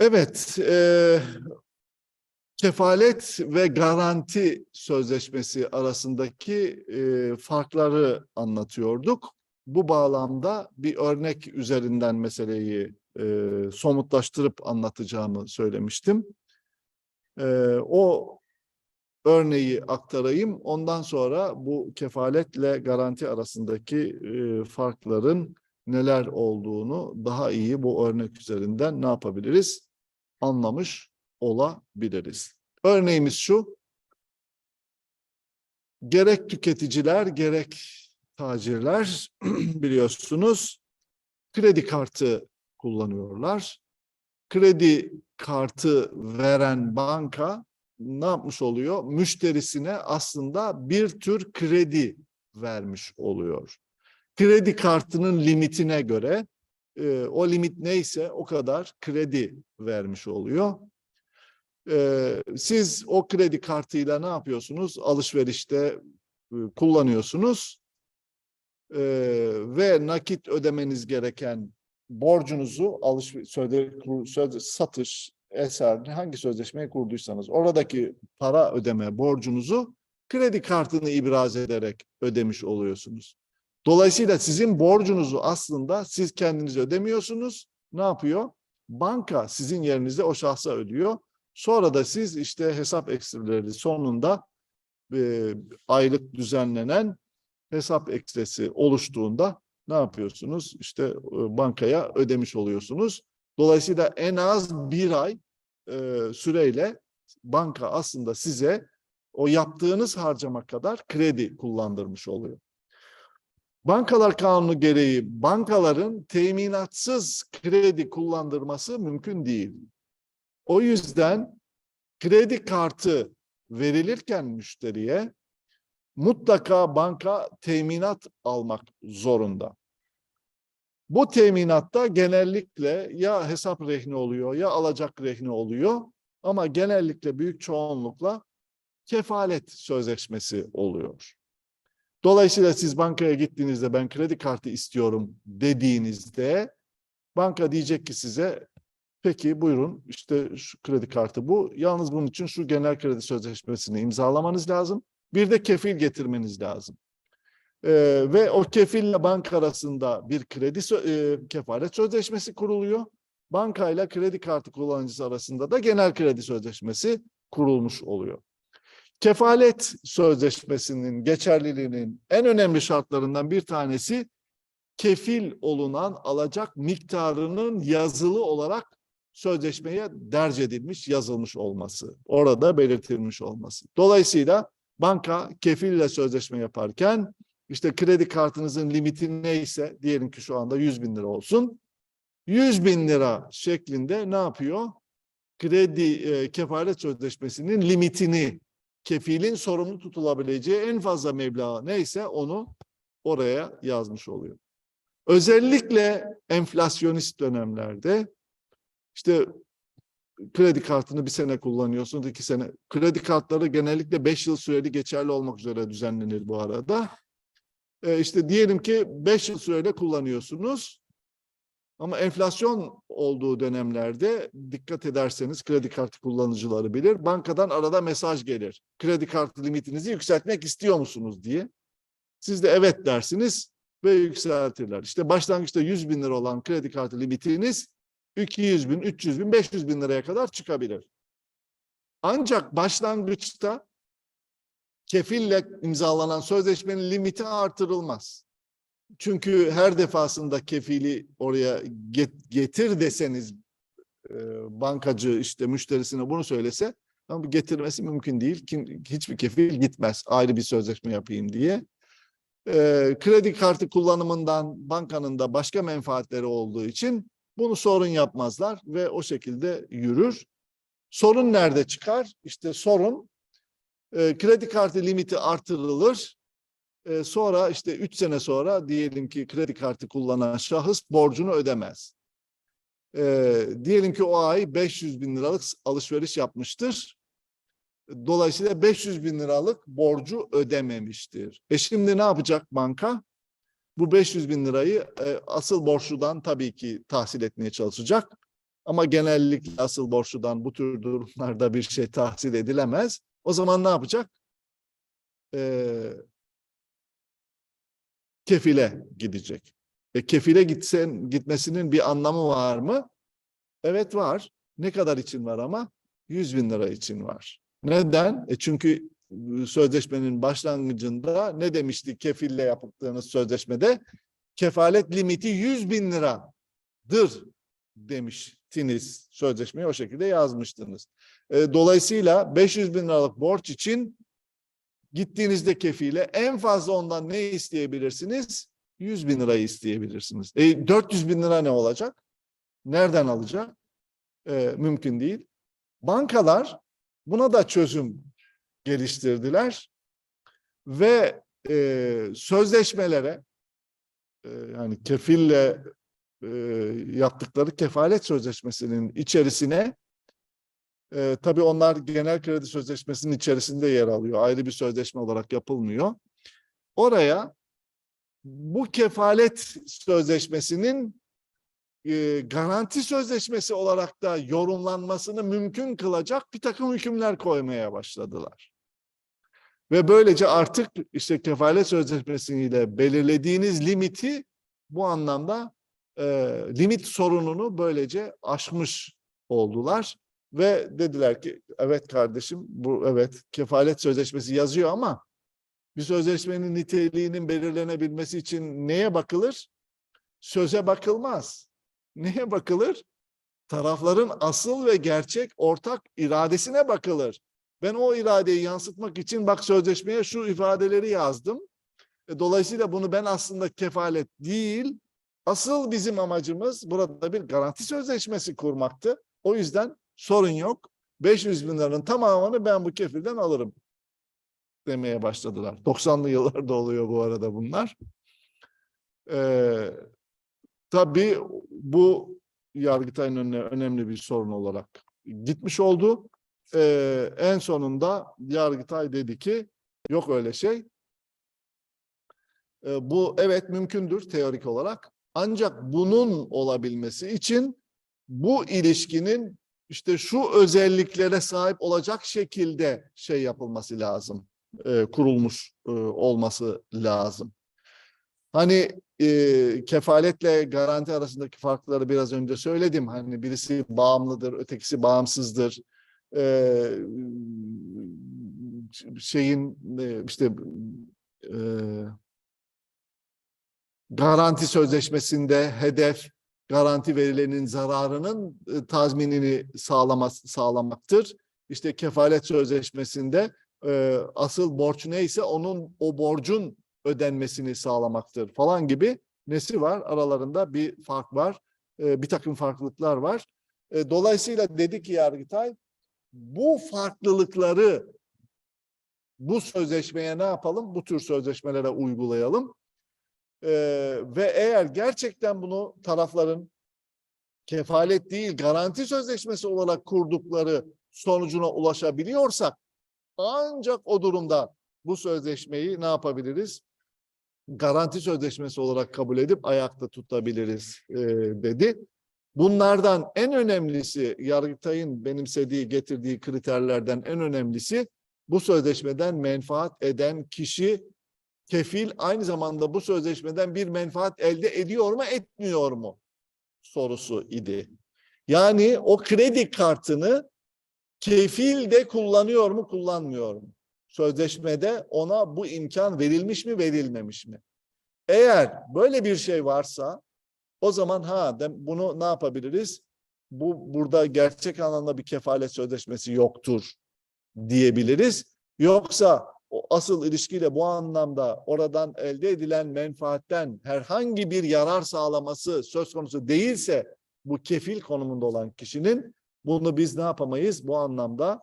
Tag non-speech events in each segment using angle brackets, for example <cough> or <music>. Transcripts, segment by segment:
Evet, e, kefalet ve garanti sözleşmesi arasındaki e, farkları anlatıyorduk. Bu bağlamda bir örnek üzerinden meseleyi e, somutlaştırıp anlatacağımı söylemiştim. E, o örneği aktarayım. Ondan sonra bu kefaletle garanti arasındaki e, farkların neler olduğunu daha iyi bu örnek üzerinden ne yapabiliriz? Anlamış olabiliriz. Örneğimiz şu. Gerek tüketiciler gerek tacirler <clears throat> biliyorsunuz kredi kartı kullanıyorlar. Kredi kartı veren banka ne yapmış oluyor? Müşterisine aslında bir tür kredi vermiş oluyor. Kredi kartının limitine göre e, o limit neyse o kadar kredi vermiş oluyor. E, siz o kredi kartıyla ne yapıyorsunuz? Alışverişte e, kullanıyorsunuz E, ve nakit ödemeniz gereken borcunuzu alış sözde, sözde, satış eser hangi sözleşmeyi kurduysanız oradaki para ödeme borcunuzu kredi kartını ibraz ederek ödemiş oluyorsunuz. Dolayısıyla sizin borcunuzu aslında siz kendiniz ödemiyorsunuz. Ne yapıyor? Banka sizin yerinize o şahsa ödüyor. Sonra da siz işte hesap ekstreleri sonunda e, aylık düzenlenen hesap ekstresi oluştuğunda ne yapıyorsunuz? İşte e, bankaya ödemiş oluyorsunuz. Dolayısıyla en az bir ay e, süreyle banka aslında size o yaptığınız harcama kadar kredi kullandırmış oluyor. Bankalar kanunu gereği bankaların teminatsız kredi kullandırması mümkün değil. O yüzden kredi kartı verilirken müşteriye mutlaka banka teminat almak zorunda. Bu teminatta genellikle ya hesap rehni oluyor ya alacak rehni oluyor ama genellikle büyük çoğunlukla kefalet sözleşmesi oluyor. Dolayısıyla siz bankaya gittiğinizde ben kredi kartı istiyorum dediğinizde banka diyecek ki size peki buyurun işte şu kredi kartı bu. Yalnız bunun için şu genel kredi sözleşmesini imzalamanız lazım. Bir de kefil getirmeniz lazım. Ee, ve o kefille banka arasında bir kredi e, kefalet sözleşmesi kuruluyor. Bankayla kredi kartı kullanıcısı arasında da genel kredi sözleşmesi kurulmuş oluyor. Kefalet sözleşmesinin geçerliliğinin en önemli şartlarından bir tanesi kefil olunan alacak miktarının yazılı olarak sözleşmeye derc edilmiş, yazılmış olması. Orada belirtilmiş olması. Dolayısıyla banka kefille sözleşme yaparken işte kredi kartınızın limiti neyse diyelim ki şu anda 100 bin lira olsun. 100 bin lira şeklinde ne yapıyor? Kredi e, kefalet sözleşmesinin limitini kefilin sorumlu tutulabileceği en fazla meblağ neyse onu oraya yazmış oluyor. Özellikle enflasyonist dönemlerde işte kredi kartını bir sene kullanıyorsunuz, iki sene. Kredi kartları genellikle beş yıl süreli geçerli olmak üzere düzenlenir bu arada. Ee, işte diyelim ki beş yıl süreyle kullanıyorsunuz. Ama enflasyon olduğu dönemlerde dikkat ederseniz kredi kartı kullanıcıları bilir. Bankadan arada mesaj gelir. Kredi kartı limitinizi yükseltmek istiyor musunuz diye. Siz de evet dersiniz ve yükseltirler. İşte başlangıçta 100 bin lira olan kredi kartı limitiniz 200 bin, 300 bin, 500 bin liraya kadar çıkabilir. Ancak başlangıçta kefille imzalanan sözleşmenin limiti artırılmaz. Çünkü her defasında kefili oraya get- getir deseniz e, bankacı işte müşterisine bunu söylese ama getirmesi mümkün değil. Kim, hiçbir kefil gitmez ayrı bir sözleşme yapayım diye. E, kredi kartı kullanımından bankanın da başka menfaatleri olduğu için bunu sorun yapmazlar ve o şekilde yürür. Sorun nerede çıkar? İşte sorun e, kredi kartı limiti artırılır. E, sonra işte üç sene sonra diyelim ki kredi kartı kullanan şahıs borcunu ödemez. E, diyelim ki o ay 500 bin liralık alışveriş yapmıştır. Dolayısıyla 500 bin liralık borcu ödememiştir. E şimdi ne yapacak banka? Bu 500 bin lirayı e, asıl borçludan tabii ki tahsil etmeye çalışacak. Ama genellikle asıl borçludan bu tür durumlarda bir şey tahsil edilemez. O zaman ne yapacak? Ee, kefile gidecek. E, kefile gitsen, gitmesinin bir anlamı var mı? Evet var. Ne kadar için var ama? 100 bin lira için var. Neden? E çünkü e, sözleşmenin başlangıcında ne demişti kefille yaptığınız sözleşmede? Kefalet limiti 100 bin liradır demiştiniz. Sözleşmeyi o şekilde yazmıştınız. E, dolayısıyla 500 bin liralık borç için gittiğinizde kefile en fazla ondan ne isteyebilirsiniz? 100 bin lirayı isteyebilirsiniz. E, 400 bin lira ne olacak? Nereden alacak? E, mümkün değil. Bankalar buna da çözüm geliştirdiler ve e, sözleşmelere e, yani kefille e, yaptıkları kefalet sözleşmesinin içerisine e, tabii onlar genel kredi sözleşmesinin içerisinde yer alıyor. Ayrı bir sözleşme olarak yapılmıyor. Oraya bu kefalet sözleşmesinin e, garanti sözleşmesi olarak da yorumlanmasını mümkün kılacak bir takım hükümler koymaya başladılar. Ve böylece artık işte kefalet sözleşmesiyle belirlediğiniz limiti bu anlamda e, limit sorununu böylece aşmış oldular. Ve dediler ki evet kardeşim bu evet kefalet sözleşmesi yazıyor ama bir sözleşmenin niteliğinin belirlenebilmesi için neye bakılır? Söze bakılmaz. <laughs> Neye bakılır? Tarafların asıl ve gerçek ortak iradesine bakılır. Ben o iradeyi yansıtmak için bak sözleşmeye şu ifadeleri yazdım. E, Dolayısıyla bunu ben aslında kefalet değil, asıl bizim amacımız burada bir garanti sözleşmesi kurmaktı. O yüzden sorun yok. 500 bin liranın tamamını ben bu kefilden alırım demeye başladılar. 90'lı yıllarda oluyor bu arada bunlar. Ee, tabii bu Yargıtay'ın önüne önemli bir sorun olarak gitmiş oldu. Ee, en sonunda Yargıtay dedi ki yok öyle şey. Ee, bu evet mümkündür teorik olarak. Ancak bunun olabilmesi için bu ilişkinin işte şu özelliklere sahip olacak şekilde şey yapılması lazım. e, kurulmuş e, olması lazım. Hani e, kefaletle garanti arasındaki farkları biraz önce söyledim. Hani birisi bağımlıdır, ötekisi bağımsızdır. E, şeyin e, işte e, garanti sözleşmesinde hedef garanti verilerinin zararının e, tazminini sağlaması, sağlamaktır. İşte kefalet sözleşmesinde e, asıl borç neyse onun o borcun ödenmesini sağlamaktır falan gibi nesi var? Aralarında bir fark var. E, bir takım farklılıklar var. E, dolayısıyla dedi ki Yargıtay bu farklılıkları bu sözleşmeye ne yapalım? Bu tür sözleşmelere uygulayalım. Ee, ve eğer gerçekten bunu tarafların kefalet değil garanti sözleşmesi olarak kurdukları sonucuna ulaşabiliyorsak ancak o durumda bu sözleşmeyi ne yapabiliriz? Garanti sözleşmesi olarak kabul edip ayakta tutabiliriz e, dedi. Bunlardan en önemlisi Yargıtay'ın benimsediği, getirdiği kriterlerden en önemlisi bu sözleşmeden menfaat eden kişi kefil aynı zamanda bu sözleşmeden bir menfaat elde ediyor mu etmiyor mu sorusu idi. Yani o kredi kartını kefil de kullanıyor mu kullanmıyor mu? Sözleşmede ona bu imkan verilmiş mi verilmemiş mi? Eğer böyle bir şey varsa o zaman ha bunu ne yapabiliriz? Bu burada gerçek anlamda bir kefalet sözleşmesi yoktur diyebiliriz. Yoksa o asıl ilişkiyle bu anlamda oradan elde edilen menfaatten herhangi bir yarar sağlaması söz konusu değilse bu kefil konumunda olan kişinin bunu biz ne yapamayız? Bu anlamda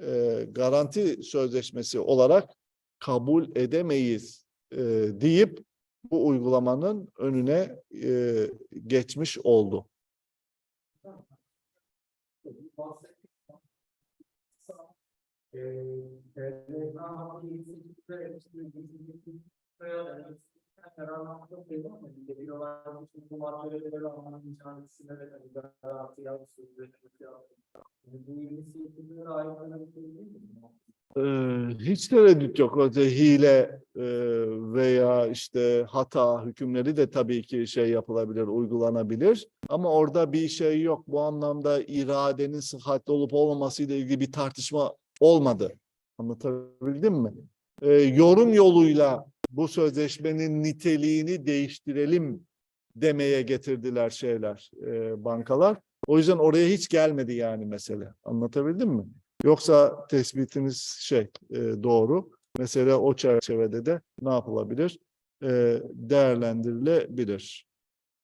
e, garanti sözleşmesi olarak kabul edemeyiz e, deyip bu uygulamanın önüne e, geçmiş oldu. fiyat sözleşmesi yaptık. Yani Bu inisiyatiflere ait bir şey değil mi? Ee, hiç tereddüt yok. Hile e, veya işte hata hükümleri de tabii ki şey yapılabilir, uygulanabilir. Ama orada bir şey yok. Bu anlamda iradenin sıhhatli olup olmaması ile ilgili bir tartışma olmadı. Anlatabildim mi? Ee, yorum yoluyla bu sözleşmenin niteliğini değiştirelim demeye getirdiler şeyler, e, bankalar. O yüzden oraya hiç gelmedi yani mesele. Anlatabildim mi? Yoksa tespitiniz şey e, doğru. Mesela o çerçevede de ne yapılabilir? E, değerlendirilebilir.